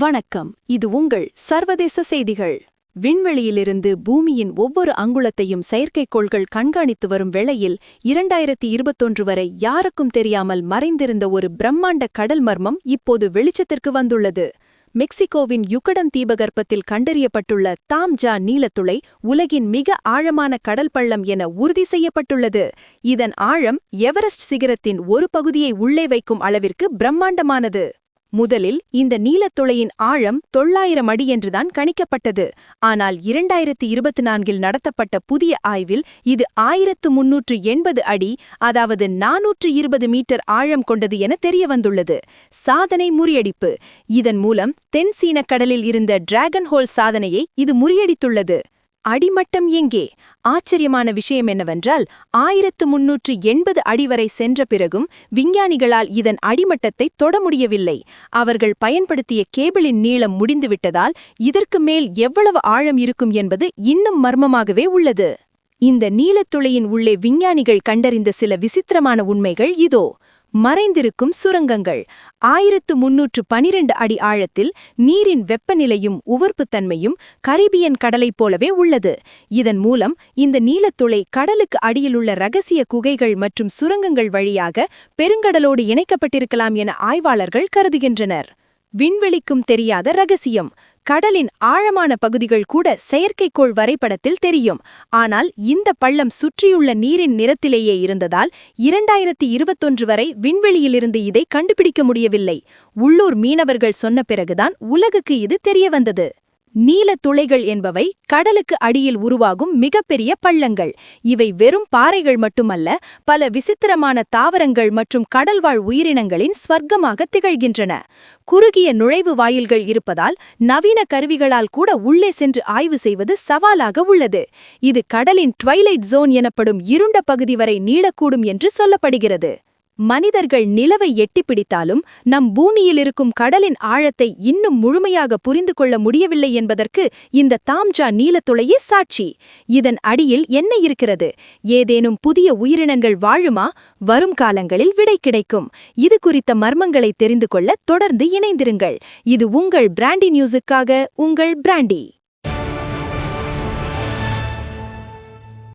வணக்கம். இது உங்கள் சர்வதேச செய்திகள். விண்வெளியிலிருந்து பூமியின் ஒவ்வொரு அங்குலத்தையும் செயற்கைக்கோள்கள் கண்காணித்து வரும் வேளையில் இரண்டாயிரத்தி இருபத்தொன்று வரை யாருக்கும் தெரியாமல் மறைந்திருந்த ஒரு பிரம்மாண்ட கடல் மர்மம் இப்போது வெளிச்சத்திற்கு வந்துள்ளது. மெக்சிகோவின் யுகடன் தீபகற்பத்தில் கண்டறியப்பட்டுள்ள தாம்ஜா நீலத்துளை உலகின் மிக ஆழமான கடல் பள்ளம் என உறுதி செய்யப்பட்டுள்ளது. இதன் ஆழம் எவரெஸ்ட் சிகரத்தின் ஒரு பகுதியை உள்ளே வைக்கும் அளவிற்கு பிரம்மாண்டமானது. முதலில் இந்த நீலத்துளையின் ஆழம் தொள்ளாயிரம் அடி என்றுதான் கணிக்கப்பட்டது. ஆனால் இரண்டாயிரத்தி இருபத்தி நான்கில் நடத்தப்பட்ட புதிய ஆய்வில் இது ஆயிரத்து முன்னூற்று எண்பது அடி அதாவது நானூற்று இருபது மீட்டர் ஆழம் கொண்டது என தெரியவந்துள்ளது. சாதனை முறியடிப்பு. இதன் மூலம் தென் சீன கடலில் இருந்த டிராகன் ஹோல் சாதனையை இது முறியடித்துள்ளது. அடிமட்டம் எங்கே? ஆச்சரியமான விஷயம் என்னவென்றால் ஆயிரத்து முன்னூற்று எண்பது அடி வரை சென்ற பிறகும் விஞ்ஞானிகளால் இதன் அடிமட்டத்தை தொட முடியவில்லை. அவர்கள் பயன்படுத்திய கேபிளின் நீளம் முடிந்துவிட்டதால் இதற்கு மேல் எவ்வளவு ஆழம் இருக்கும் என்பது இன்னும் மர்மமாகவே உள்ளது. இந்த நீலத்துளையின் உள்ளே விஞ்ஞானிகள் கண்டறிந்த சில விசித்திரமான உண்மைகள் இதோ. மறைந்திருக்கும் சுரங்கங்கள். ஆயிரத்து முன்னூற்று பனிரெண்டு அடி ஆழத்தில் நீரின் வெப்பநிலையும் உவர்ப்புத்தன்மையும் கரிபியன் கடலைப் போலவே உள்ளது. இதன் மூலம் இந்த நீலத்துளை கடலுக்கு அடியிலுள்ள ரகசிய குகைகள் மற்றும் சுரங்கங்கள் வழியாக பெருங்கடலோடு இணைக்கப்பட்டிருக்கலாம் என ஆய்வாளர்கள் கருதுகின்றனர். விண்வெளிக்கும் தெரியாத ரகசியம் கடலின் ஆழமான பகுதிகள் கூட செயற்கைக்கோள் வரைபடத்தில் தெரியும். ஆனால் இந்த பள்ளம் சுற்றியுள்ள நீரின் நிறத்திலேயே இருந்ததால் இரண்டாயிரத்தி இருபத்தொன்று வரை விண்வெளியிலிருந்து இதை கண்டுபிடிக்க முடியவில்லை. உள்ளூர் மீனவர்கள் சொன்ன பிறகுதான் உலகுக்கு இது தெரியவந்தது நீலத் துளைகள் என்பவை கடலுக்கு அடியில் உருவாகும் மிகப்பெரிய பள்ளங்கள். இவை வெறும் பாறைகள் மட்டுமல்ல பல விசித்திரமான தாவரங்கள் மற்றும் கடல்வாழ் உயிரினங்களின் ஸ்வர்க்கமாக திகழ்கின்றன. குறுகிய நுழைவு வாயில்கள் இருப்பதால் நவீன கருவிகளால் கூட உள்ளே சென்று ஆய்வு செய்வது சவாலாக உள்ளது. இது கடலின் ட்வைலைட் ஜோன் எனப்படும் இருண்ட பகுதி வரை நீளக்கூடும் என்று சொல்லப்படுகிறது. மனிதர்கள் நிலவை எட்டிப்பிடித்தாலும் நம் பூமியில் இருக்கும் கடலின் ஆழத்தை இன்னும் முழுமையாக புரிந்து கொள்ள முடியவில்லை என்பதற்கு இந்த தாம்ஜா நீலத்துளையே சாட்சி. இதன் அடியில் என்ன இருக்கிறது? ஏதேனும் புதிய உயிரினங்கள் வாழுமா? வரும் காலங்களில் விடை கிடைக்கும். இது குறித்த மர்மங்களை தெரிந்து கொள்ள தொடர்ந்து இணைந்திருங்கள். இது உங்கள் பிராண்டி நியூஸுக்காக உங்கள் பிராண்டி.